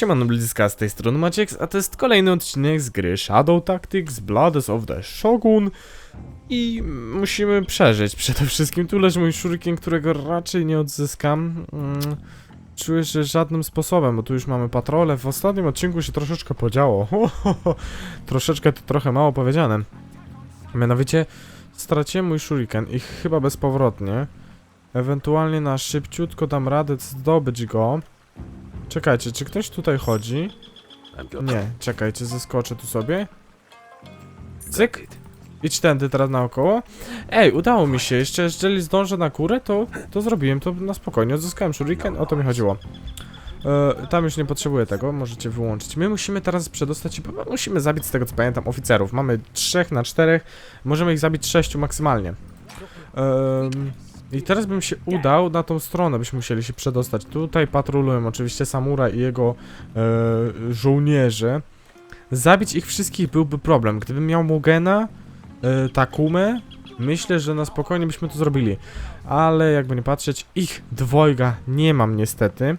Siemano Bliska, z tej strony Maciek, a to jest kolejny odcinek z gry Shadow Tactics Bloods of the Shogun i musimy przeżyć przede wszystkim. Tu leży mój shuriken, którego raczej nie odzyskam. Mm, Czuję, że żadnym sposobem, bo tu już mamy patrole. W ostatnim odcinku się troszeczkę podziało. troszeczkę to trochę mało powiedziane. Mianowicie straciłem mój shuriken i chyba bezpowrotnie. Ewentualnie na szybciutko dam radę zdobyć go. Czekajcie, czy ktoś tutaj chodzi? Nie, czekajcie, zeskoczę tu sobie. Cyk. Idź tędy teraz naokoło. Ej, udało mi się. Jeszcze jeżeli zdążę na górę, to, to zrobiłem to na spokojnie. Odzyskałem shuriken, o to mi chodziło. E, tam już nie potrzebuję tego, możecie wyłączyć. My musimy teraz przedostać się, musimy zabić z tego co pamiętam oficerów. Mamy 3 na 4, możemy ich zabić 6 maksymalnie. Em, I teraz bym się udał na tą stronę, byśmy musieli się przedostać. Tutaj patrolują oczywiście Samura i jego e, żołnierze. Zabić ich wszystkich byłby problem. Gdybym miał Mugena, e, Takumę, myślę, że na spokojnie byśmy to zrobili. Ale jakby nie patrzeć, ich dwojga nie mam niestety.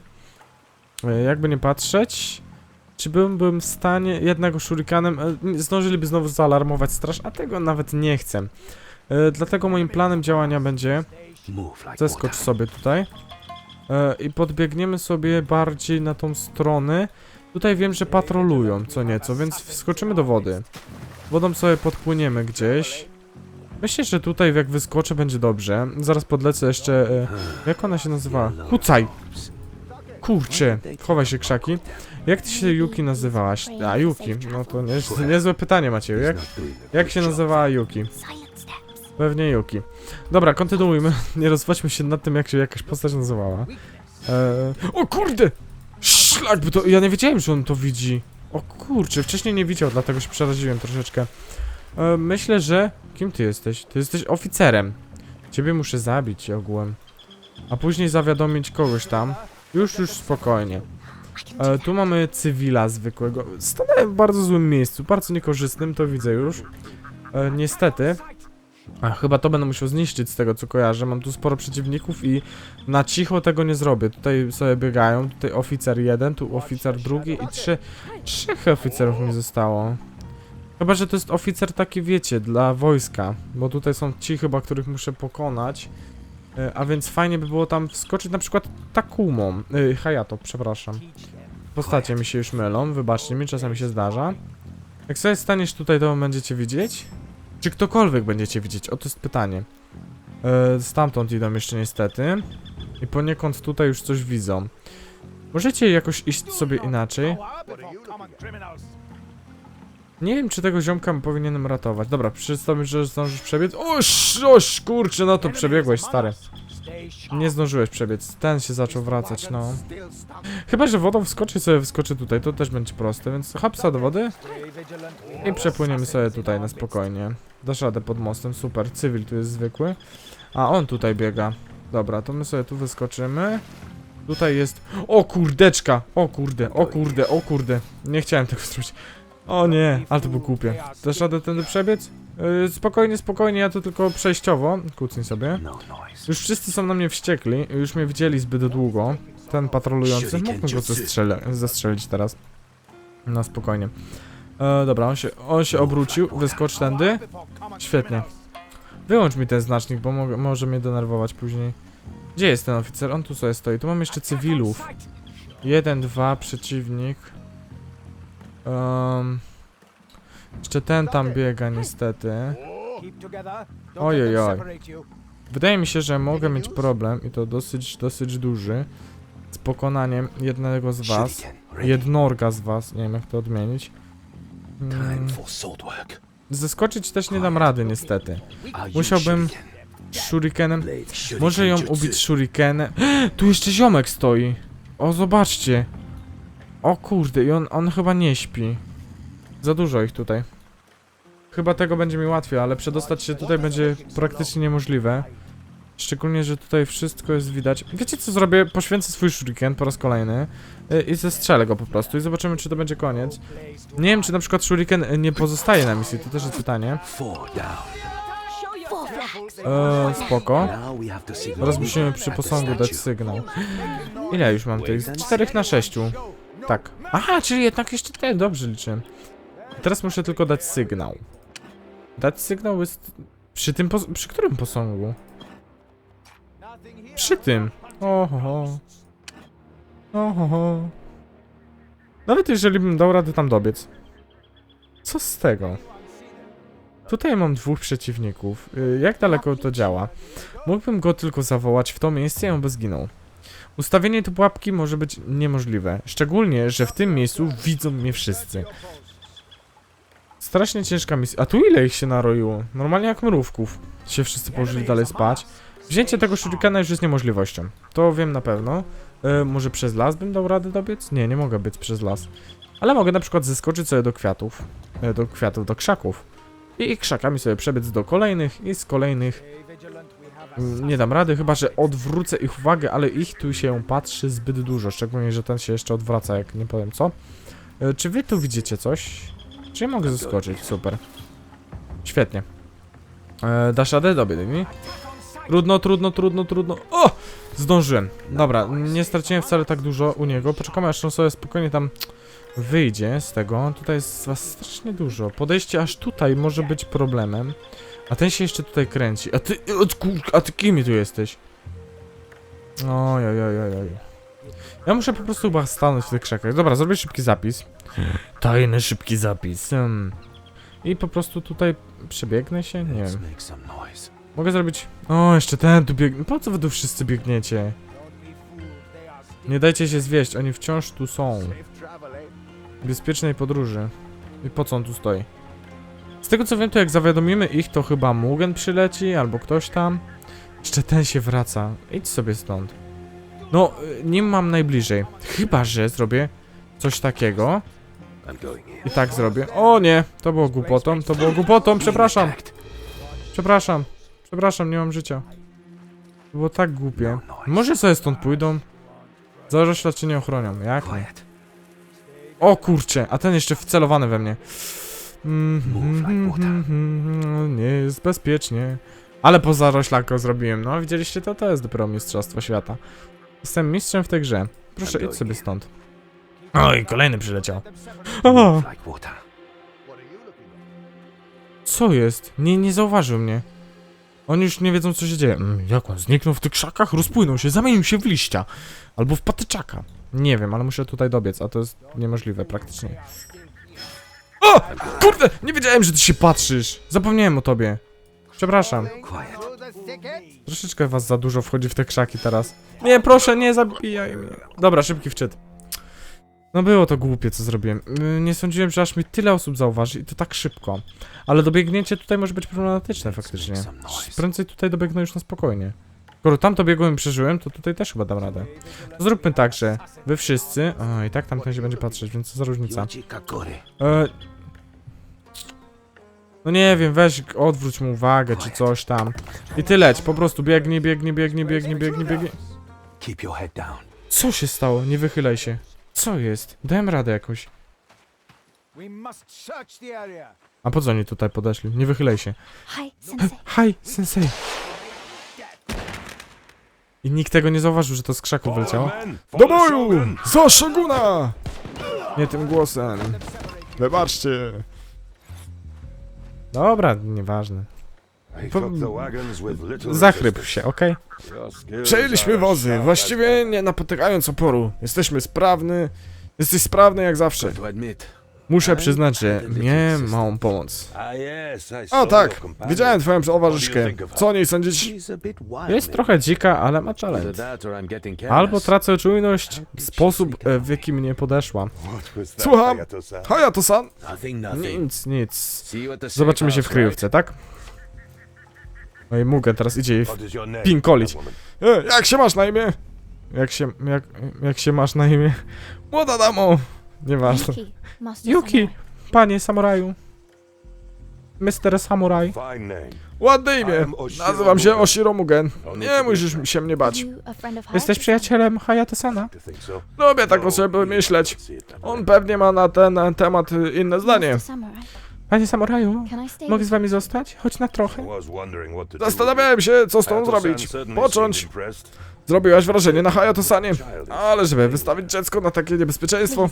E, jakby nie patrzeć, czy byłbym w stanie jednego shurikanem, e, zdążyliby znowu zaalarmować straż, a tego nawet nie chcę. E, dlatego moim planem działania będzie Zeskocz sobie tutaj. E, I podbiegniemy sobie bardziej na tą stronę. Tutaj wiem, że patrolują co nieco, więc wskoczymy do wody. Wodą sobie podpłyniemy gdzieś. Myślę, że tutaj jak wyskoczę będzie dobrze. Zaraz podlecę jeszcze... E, jak ona się nazywa? Kucaj! Kurczę, chowaj się krzaki. Jak ty się Yuki nazywałaś? A, Yuki. No to nie, niezłe pytanie macie. Jak, jak się nazywała Yuki? Pewnie Yuki. Dobra, kontynuujmy. Nie rozwadźmy się nad tym, jak się jakaś postać nazywała. Eee... O kurde! Szlak by to... Ja nie wiedziałem, że on to widzi. O kurczę, wcześniej nie widział, dlatego się przeraziłem troszeczkę. E, myślę, że... Kim ty jesteś? Ty jesteś oficerem. Ciebie muszę zabić ogółem. A później zawiadomić kogoś tam. Już, już spokojnie. E, tu mamy cywila zwykłego. Stanę w bardzo złym miejscu, bardzo niekorzystnym, to widzę już. E, niestety. A chyba to będę musiał zniszczyć z tego co kojarzę. Mam tu sporo przeciwników i na cicho tego nie zrobię. Tutaj sobie biegają. Tutaj oficer jeden, tu oficer drugi i trzy. Trzech oficerów mi zostało. Chyba, że to jest oficer taki, wiecie, dla wojska. Bo tutaj są ci chyba, których muszę pokonać. E, A więc fajnie by było tam wskoczyć na przykład Takumą. Yy, Hayato, przepraszam. Postacie mi się już mylą, wybaczcie mi, czasami się zdarza. Jak sobie staniesz tutaj, to będziecie widzieć. Czy ktokolwiek będziecie widzieć? O to jest pytanie. E, stamtąd idą jeszcze niestety. I poniekąd tutaj już coś widzą. Możecie jakoś iść sobie inaczej. Nie wiem, czy tego ziomka powinienem ratować. Dobra, przedstawię, że zdążysz przebiec. Oż, oż, kurczę, no to przebiegłeś, stary. Nie zdążyłeś przebiec. Ten się zaczął wracać, no. Chyba, że wodą wskoczy sobie wskoczy tutaj, to też będzie proste, więc hapsa do wody i przepłyniemy sobie tutaj na spokojnie. Dasz radę pod mostem, super. Cywil tu jest zwykły. A on tutaj biega. Dobra, to my sobie tu wyskoczymy. Tutaj jest... O kurdeczka! O kurde, o kurde, o kurde. Nie chciałem tego zrobić. O nie, ale to było głupie. Dasz radę tędy przebiec? Yy, spokojnie, spokojnie, ja to tylko przejściowo. Kucnij sobie. Już wszyscy są na mnie wściekli, już mnie widzieli zbyt długo. Ten patrolujący, mógłbym go zestrzelić teraz. Na spokojnie. E, dobra, on się, on się obrócił, wyskocz tędy. Świetnie. Wyłącz mi ten znacznik, bo mo może mnie denerwować później. Gdzie jest ten oficer? On tu sobie stoi. Tu mam jeszcze cywilów. Jeden, dwa, przeciwnik. Um, jeszcze ten tam biega niestety. Ojej, oj. Wydaje mi się, że mogę mieć problem i to dosyć, dosyć duży z pokonaniem jednego z was. Jednorga z was, nie wiem jak to odmienić. Mm, zeskoczyć też nie dam rady niestety. Musiałbym shurikenem... Może ją ubić shurikenem. Tu jeszcze ziomek stoi. O, zobaczcie. O kurde, i on, on chyba nie śpi. Za dużo ich tutaj. Chyba tego będzie mi łatwiej, ale przedostać się tutaj będzie praktycznie niemożliwe. Szczególnie, że tutaj wszystko jest widać. Wiecie co zrobię? Poświęcę swój shuriken po raz kolejny y, i zestrzelę go po prostu i zobaczymy czy to będzie koniec. Nie wiem czy na przykład shuriken y, nie pozostaje na misji, to też jest pytanie. Eee, spoko. Teraz musimy przy posągu dać sygnał. Ile już mam tych? Z 4 na 6. tak. Aha, czyli jednak jeszcze ten, dobrze liczyłem. Teraz muszę tylko dać sygnał. Dać sygnał jest przy tym, przy którym posągu? Przy tym. Oho. Oho. Nawet jeżeli bym dał radę tam dobiec. Co z tego? Tutaj mam dwóch przeciwników. Y, Jak daleko to działa? Mógłbym go tylko zawołać w to miejsce i on by zginął. Ustawienie tu pułapki może być niemożliwe. Szczególnie, że w tym miejscu widzą mnie wszyscy. Strasznie ciężka misja. A tu ile ich się naroiło? Normalnie jak mrówków. Się wszyscy położyli dalej spać. Wzięcie tego shurikena już jest niemożliwością. To wiem na pewno. E, może przez las bym dał radę dobiec? Nie, nie mogę być przez las. Ale mogę na przykład zeskoczyć sobie do kwiatów. E, do kwiatów, do krzaków. I krzakami sobie przebiec do kolejnych i z kolejnych. Mm, Nie dam rady, chyba że odwrócę ich uwagę, ale ich tu się patrzy zbyt dużo. Szczególnie, że ten się jeszcze odwraca, jak nie powiem co. E, Czy wy tu widzicie coś? Czy ja mogę zeskoczyć? Super. Świetnie. E, dasz radę? Dobry, nie? Trudno, trudno, trudno, trudno. O! Zdążyłem. Dobra, nie straciłem wcale tak dużo u niego. Poczekamy, aż on sobie spokojnie tam wyjdzie z tego. Tutaj jest was strasznie dużo. Podejście aż tutaj może być problemem. A ten się jeszcze tutaj kręci. A ty, a ty kim tu jesteś? Oj, oj, oj, oj, oj. Ja muszę po prostu chyba stanąć w tych krzakach. Dobra, zrobię szybki zapis. Tajny szybki zapis. Hmm. I po prostu tutaj przebiegnę się? Nie wiem. Mogę zrobić... O, jeszcze ten tu biegnie. Po co wy tu wszyscy biegniecie? Nie dajcie się zwieść, oni wciąż tu są. Bezpiecznej podróży. I po co on tu stoi? Z tego co wiem, to jak zawiadomimy ich, to chyba Mugen przyleci, albo ktoś tam. Jeszcze ten się wraca. Idź sobie stąd. No, nim mam najbliżej. Chyba, że zrobię coś takiego. I tak zrobię. O nie, to było głupotą, to było głupotą, przepraszam. Przepraszam, przepraszam, nie mam życia. To było tak głupie. Może sobie stąd pójdą? Zarośla cię nie ochronią, jak. O kurczę, a ten jeszcze wcelowany we mnie. Mm, Move like mm, water. mm, mm, Nie jest bezpiecznie. Ale po zaroślach go zrobiłem, no widzieliście to? To jest dopiero mistrzostwo świata. Jestem mistrzem w tej grze. Proszę, idź sobie stąd. Oj, kolejny przyleciał. O, co jest? Nie, nie zauważył mnie. Oni już nie wiedzą, co się dzieje. Mm, jak on zniknął w tych krzakach? Rozpłynął się, zamienił się w liścia. Albo w patyczaka. Nie wiem, ale muszę tutaj dobiec, a to jest niemożliwe praktycznie. O! Kurde! Nie wiedziałem, że ty się patrzysz! Zapomniałem o tobie. Przepraszam. Troszeczkę was za dużo wchodzi w te krzaki teraz. Nie, proszę, nie zabijaj mnie. Dobra, szybki wczyt. No było to głupie, co zrobiłem. Yy, Nie sądziłem, że aż mi tyle osób zauważy i to tak szybko. Ale dobiegnięcie tutaj może być problematyczne faktycznie. Prędzej tutaj dobiegnę już na spokojnie. Skoro tam to biegłem i przeżyłem, to tutaj też chyba dam radę. To zróbmy tak, że wy wszyscy... O, i tak tamten się będzie patrzeć, więc co za różnica. E... No nie wiem, weź odwróć mu uwagę, czy coś tam. I ty leć, po prostu biegnij, biegnij, biegnij, biegnij, biegnij, biegnij. Co się stało? Nie wychylaj się. Co jest? Dałem radę jakoś. A po co oni tutaj podeszli? Nie wychylaj się. Hi, Sensei. Hi, sensei. I nikt tego nie zauważył, że to z krzaków wyleciało. Do boju! Za Shoguna! Nie tym głosem. Wybaczcie. Dobra, nieważne. Zachryp się, okej? Przejęliśmy wozy, właściwie nie napotykając oporu. Jesteśmy sprawny. Jesteś sprawny jak zawsze. Muszę przyznać, że nie małą pomoc. A tak, widziałem twoją towarzyszkę. Co o niej sądzisz? Jest trochę dzika, ale ma talent. Albo tracę czujność, sposób e, w jaki mnie podeszła. Słucham. Hayato-san. Nic, nic. Zobaczymy się w kryjówce, tak? No i Mugen teraz idzie jej w... pinkolić. E, jak się masz na imię? Jak się, jak, jak się masz na imie? Młoda damo. Nieważne. Yuki, panie samuraju. Mr. Samuraj. Ładne imię. Nazywam się Oshiro Mugen. Nie musisz się mnie bać. Jesteś przyjacielem Hayato-sana? Lubię tak o sobie myśleć. On pewnie ma na ten temat inne zdanie. Panie samuraju, mogę z wami zostać? Choć na trochę. Zastanawiałem się, co z tą zrobić. Począć. Zrobiłaś wrażenie na Hayatosanie. Ale żeby wystawić dziecko na takie niebezpieczeństwo.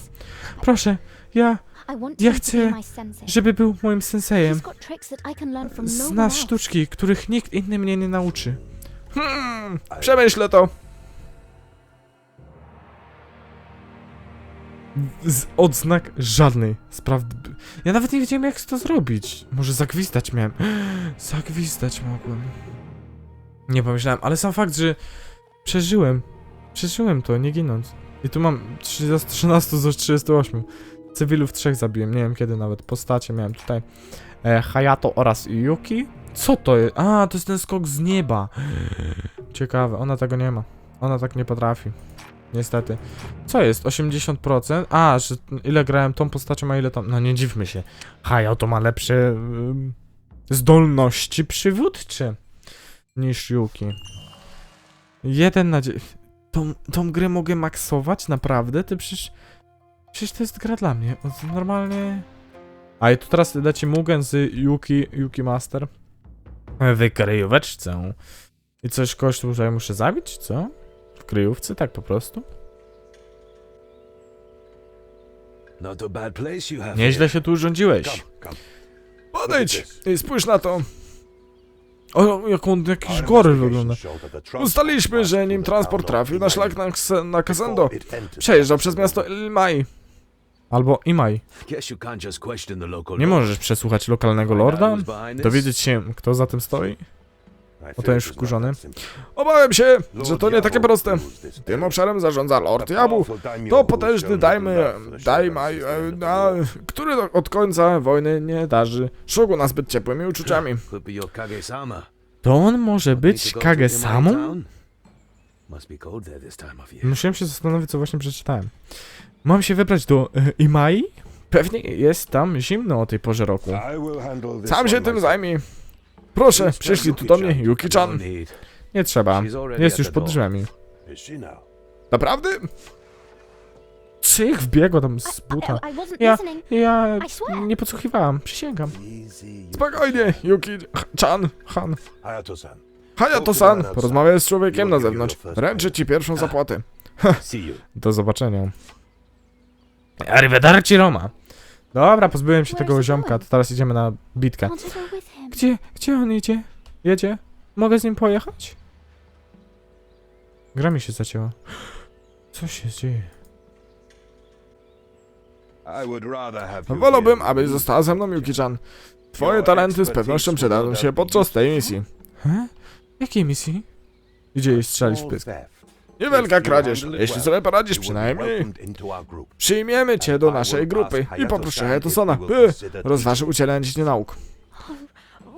Proszę, ja, Ja chcę, żeby był moim sensejem. Zna sztuczki, których nikt inny mnie nie nauczy. Hmm, przemyślę to. Z odznak żadnej. Spraw... Ja nawet nie wiedziałem jak to zrobić. Może zagwizdać miałem. Zagwizdać mogłem. Nie pomyślałem, ale sam fakt, że przeżyłem. Przeżyłem to, nie ginąc. I tu mam 30, 13 z 38. Cywilów trzech zabiłem, nie wiem kiedy nawet. Postacie miałem tutaj. E, Hayato oraz Yuki. Co to jest? A, to jest ten skok z nieba. Ciekawe, ona tego nie ma. Ona tak nie potrafi. Niestety. Co jest? 80%? A, że ile grałem tą postacią, a ile tą... No nie dziwmy się. Hayato ma lepsze ym, zdolności przywódcze niż Yuki. Jeden na. Tą, tą grę mogę maksować? Naprawdę? Ty przecież... Przecież to jest gra dla mnie. Normalnie... A i tu teraz leci Mugen z Yuki, Yuki Master. W kryjóweczce. I coś kogoś tutaj muszę zabić, co? Kryjówce, tak po prostu? Nieźle się tu urządziłeś. Podejdź i spójrz na to. O, jak on jakiś goryl wygląda. Ustaliliśmy, że nim transport trafił na szlak na, na Kasendo, przejeżdżał przez miasto Ilmai. Albo Imai. Nie możesz przesłuchać lokalnego lorda? Dowiedzieć się, kto za tym stoi? O, ten już wkurzony. Obawiam się, że to nie takie proste. Tym obszarem zarządza Lord Jabu. To potężny dajmy, dajmaj, e, który od końca wojny nie darzy Shoguna zbyt ciepłymi uczuciami. To on może być Kage-samą? Musiałem się zastanowić, co właśnie przeczytałem. Mam się wybrać do e, Imai? Pewnie jest tam zimno o tej porze roku. Sam się tym zajmij. Proszę, przyszli tu do mnie, Yuki-chan. Nie trzeba. Jest już pod drzwiami. Naprawdę? Cyk, wbiegła tam z buta. Ja, ja nie podsłuchiwałam, przysięgam. Spokojnie, Yuki-chan, Han. Hayato-san. Porozmawiaj z człowiekiem na zewnątrz. Ręczę ci pierwszą zapłatę. See you. Do zobaczenia. Arrivederci Roma. Dobra, pozbyłem się tego ziomka, to teraz idziemy na bitkę. Gdzie, gdzie on idzie? Jedzie? Mogę z nim pojechać? Gra mi się zacięła. Co się dzieje? Wolałbym, abyś została ze mną, Yuki-chan. Twoje talenty z pewnością przydadzą się podczas tej misji. He? Jakiej misji? Idzie jej strzelić w pysk. Niewielka kradzież. Jeśli sobie poradzisz przynajmniej, przyjmiemy cię do naszej grupy i poproszę Hayatosana, by rozważył udzielenie ci nauk.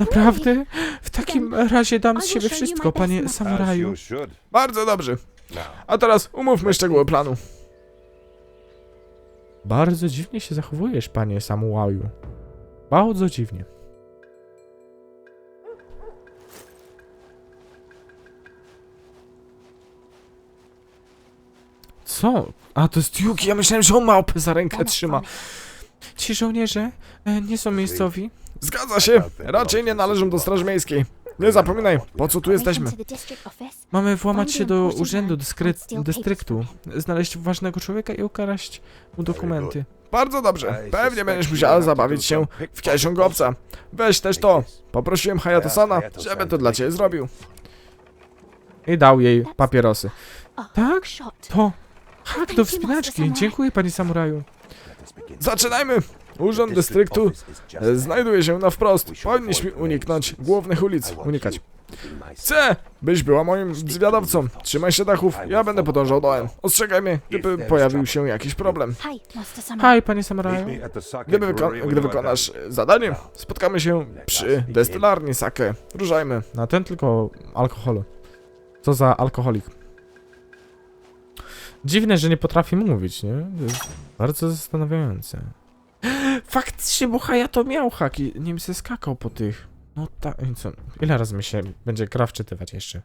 Naprawdę? W takim razie dam z siebie wszystko, panie samuraju. Bardzo dobrze. A teraz umówmy szczegóły planu. Bardzo dziwnie się zachowujesz, panie samuraju. Bardzo dziwnie. Co? A, to jest Yuki, ja myślałem, że on małpę za rękę trzyma. Ci żołnierze e, nie są miejscowi. Zgadza się. Raczej nie należą do Straży Miejskiej. Nie zapominaj, po co tu jesteśmy. Mamy włamać się do urzędu dyskry- dystryktu, znaleźć ważnego człowieka i ukraść mu dokumenty. Bardzo dobrze. Pewnie będziesz musiała zabawić się w kieszonogowca. Weź też to. Poprosiłem Hayatosana, żeby to dla ciebie zrobił. I dał jej papierosy. Tak? To hak do wspinaczki. Dziękuję, panie samuraju. Zaczynajmy. Urząd dystryktu e, znajduje się na wprost. Powinniśmy uniknąć głównych ulic. Unikać. Chcę, byś była moim zwiadowcą. Trzymaj się dachów, ja będę podążał dołem. Ostrzegaj mnie, gdyby pojawił się jakiś problem. Haj, panie samuraju. Gdyby wyko- gdy wykonasz zadanie, spotkamy się przy destylarni sake. Ruszajmy. Na ten tylko alkoholu. Co za alkoholik. Dziwne, że nie potrafi mówić, nie? To jest bardzo zastanawiające. Faktycznie, bo Hayato miał haki. Nim skakał po tych. No tak, co? Ile razy mi się będzie gra wczytywać jeszcze?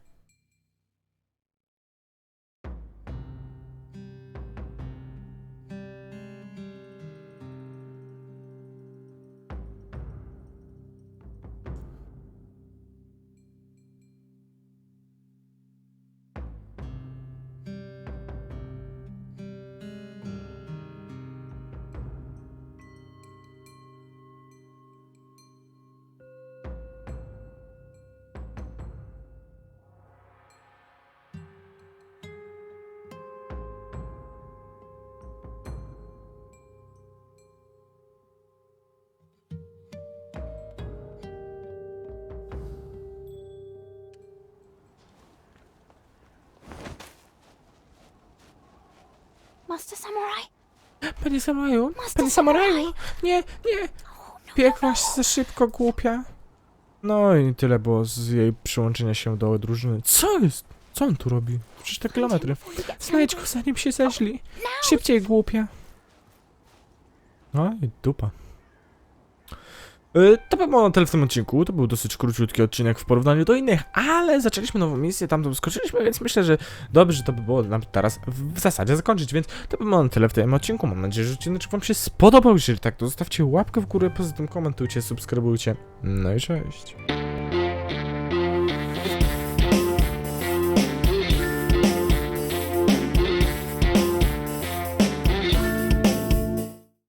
Master Samurai. Panie samuraju, Master panie samuraju, nie, nie, biegłaś za szybko, głupia. No i tyle było z jej przyłączenia się do drużyny. Co jest? Co on tu robi? Przecież te kilometry. Znajdź go zanim się zeźli. Now. Szybciej, głupia. No i dupa. Y, To by było na tyle w tym odcinku. To był dosyć króciutki odcinek w porównaniu do innych, ale zaczęliśmy nową misję, tam skoczyliśmy, więc myślę, że dobrze to by było nam teraz w zasadzie zakończyć, więc to by było na tyle w tym odcinku. Mam nadzieję, że odcinek wam się spodobał. Jeżeli tak, to zostawcie łapkę w górę, poza tym komentujcie, subskrybujcie. No i cześć.